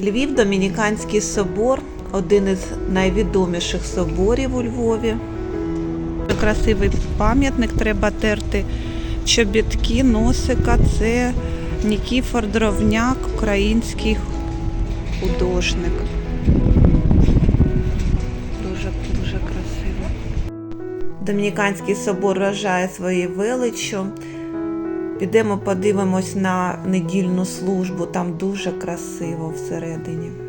Львів Домініканський собор один із найвідоміших соборів у Львові. Красивий пам'ятник треба терти чобітки, носика. Це Нікіфор Дровняк, український художник. Дуже, дуже красиво. Домініканський собор вражає своєю величчю. Підемо подивимось на недільну службу, там дуже красиво всередині.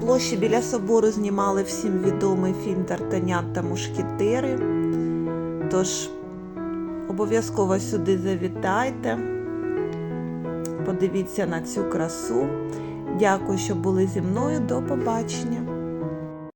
Площі біля собору знімали всім відомий фільм Тартанят та мушкетери. Тож обов'язково сюди завітайте, подивіться на цю красу. Дякую, що були зі мною. До побачення!